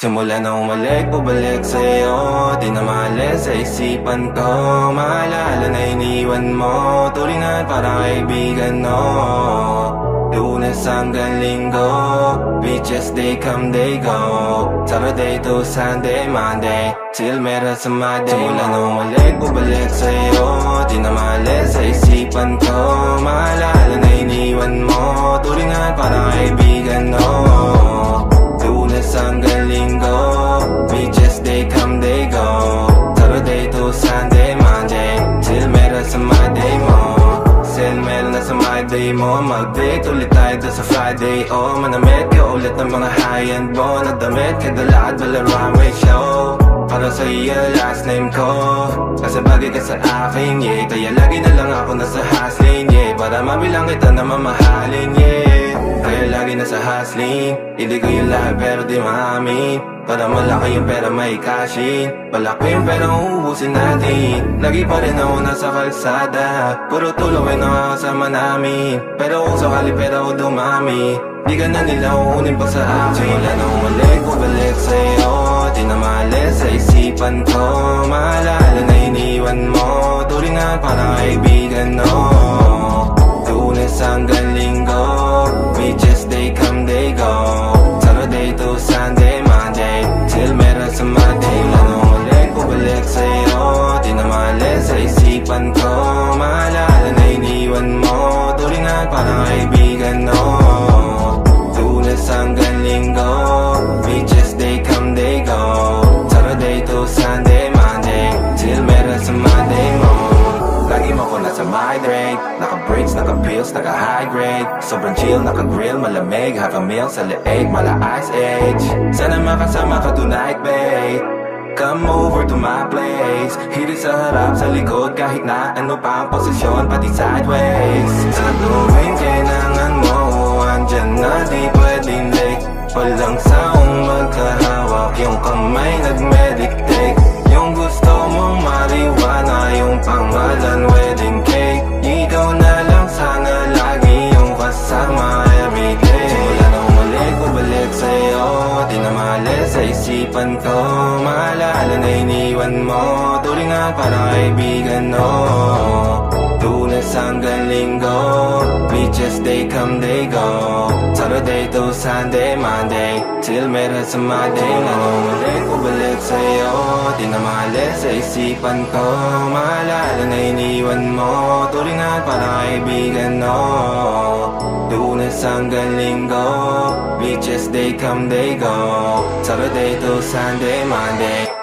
Simula na umalik, bubalik sa'yo. Di na maalis sa isipan ko. Maalala na iniwan mo. Tulingan para kaibigan, no. Lunes hanggang linggo. Beaches, they come, they go. Saturday to Sunday, Monday. Till meron sa Monday. Simula na umalik, bubalik sa'yo. Di na maalis Monday mo Mag-date ulit tayo doon sa Friday. Oh, manamit ka ulit ng mga high-end mo. Nadamit ka dala at wala runway show. Para sa last name ko. Kasi bagay ka sa akin, yeah. Kaya lagi na lang ako nasa hustling, yeah. Para mabilang kita na mamahalin, yeah kaya lagi nasa hustling Hindi ko yung lahat pero di maamin. Para malaki yung pera may cashin Malaki yung pera uubusin natin. Lagi pa rin ako nasa kalsada. Puro tulong ay nakakasama namin. Pero kung sakali pera ko dumami Di ka na nila uunin pa sa akin Wala na umalik, bumalik sa'yo. Di na maalis sa isipan ko. Maalala na iniwan mo. Tulingan para kaibigan, no? Lunes hanggang kaibigan, no Lunes hanggang linggo Beaches, they come, they go. Saturday to Sunday, Monday. Till meron sa Monday mo. Lagi mo ko nasa migrate. Naka-breaks, naka-pills, naka-high grade Sobrang chill, naka-grill, malamig. Half a meal sa leeg, mala ice age. Sana makasama ka tonight, babe. Come over to my place. Hirit sa harap, sa likod Kahit na ano pa ang posisyon Pati sideways Saong magkahawak Yung kamay nag-meditate. Yung gusto mong mariwana Yung pangalan wedding cake. Ikaw na lang sana lagi Yung kasama everyday. Simula na umalik, bubalik sa'yo Di na maalis sa isipan ko. Maalala na iniwan mo Tulingan para kaibigan, no? Lunes hanggang linggo Beaches, they come, they go Sunday, Monday Till meron sa Monday. Anong ulit, bubalik sa'yo Di na maalis sa isipan ko. Maalala na iniwan mo Tulingan para kaibigan, no Lunes hanggang linggo Beaches, they come, they go. Saturday to Sunday, Monday